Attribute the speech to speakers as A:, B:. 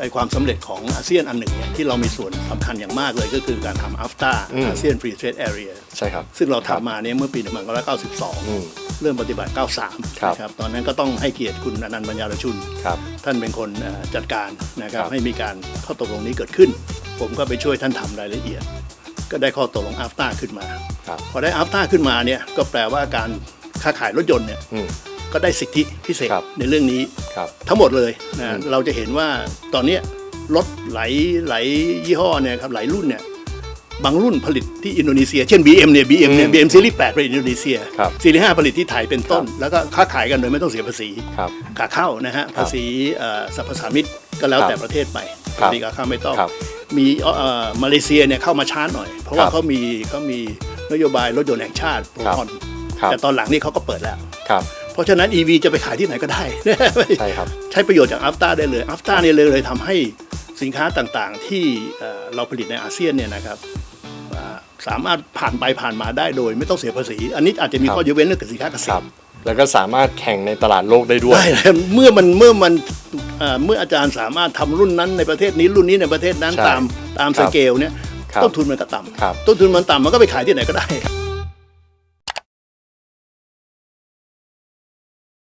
A: ไอความสำเร็จของอาเซียนอันหนึ่งเนี่ยที่เรามีส่วนสำคัญอย่างมากเลยก็คือการทำ AFTA
B: อืม
A: อาเซียนฟรีเทรดแอเรีย
B: ใช่ครับ
A: ซึ่งเรา
B: ครับ
A: ทำมาเนี่ยเมื่อปี
B: อืม
A: 1992 เริ่มปฏิบัติ 93
B: ครับ
A: นะครับ ตอนนั้นก็ต้องให้เกียรติคุณอนันต์ปัญญารชุน
B: ครับ
A: ท่านเป็นคนเอ่อจัดการนะครับ
B: ครับ
A: ให้มีการข้อตกลงนี้เกิดขึ้น ผมก็ไปช่วยท่านทำรายละเอียด ก็ได้ข้อตกลง AFTA ขึ้นมา
B: ครับ
A: พอได้ AFTA ขึ้นมาเนี่ยก็แปลว่าการค้าขายรถยนต์เนี่ย
B: อืม
A: ก็ได้สิทธิพิเศษ
B: ครับ
A: ในเรื่องนี้
B: ครับ
A: ทั้งหมดเลยนะ
B: อืม
A: เราจะเห็นว่าตอนเนี้ยรถหลายหลายยี่ห้อเนี่ยครับหลายรุ่นเนี่ยบางรุ่นผลิตที่อินโดนีเซีย เช่น BM เนี่ย BM เนี่ย BM ซีรีส์8ผลิตอินโดนีเซีย
B: ครับ
A: ซีรีส์5ผลิตที่ไทยเป็นต้น แล้วก็ค้าขายกันโดยไม่ต้องเสียภาษี
B: ครับ
A: ขาเข้านะฮะภาษีเอ่อสรรพสามิตก็แล้ว
B: ครับ
A: แต่ประเทศไป
B: ครับ
A: มีขาเข้าไม่ต้อง
B: ครับ
A: มีเอ่อมาเลเซียเนี่ยเข้ามาช้าหน่อย เพราะว่า
B: ครับ
A: เขามีเขามีนโยบายรถยนต์แห่งชาติโปร
B: ครับ
A: คอน
B: ครับ
A: แต่ตอนหลังนี่เขาก็เปิดแล้ว
B: ครับ
A: เพราะฉะนั้น EV จะไปขายที่ไหนก็ได้
B: ใช่ครับ
A: ใช้ประโยชน์จากอัฟตาได้เลยอัฟตาเนี่ยเลยเลยทำให้สินค้าต่างๆ ที่เอ่อเราผลิตในอาเซียนเนี่ยนะครับอ่าสามารถผ่านไปผ่านมาได้โดย ไม่ต้องเสียภาษี อันนี้อาจจะมี
B: ครับ
A: ข้อยกเว้นเรื่องสินค้าเกษ
B: ครั
A: ต
B: บ
A: ร
B: แล้วก็สามารถแข่งในตลาดโลกได้ด้วย
A: ได้เลยเมื่อมันเมื่อมันเอ่อเมื่ออาจารย์สามารถทำรุ่นนั้นในประเทศนี้รุ่นนี้ในประเทศนั้น
B: ใช่
A: ตามตาม
B: ครั
A: ส
B: บ
A: เกลเนี่ย
B: ครับ
A: ต้นทุนมันก็ต่
B: ครับำ
A: ต้นทุนมันต่ำมันก็ไปขายที่ไหนก็ได้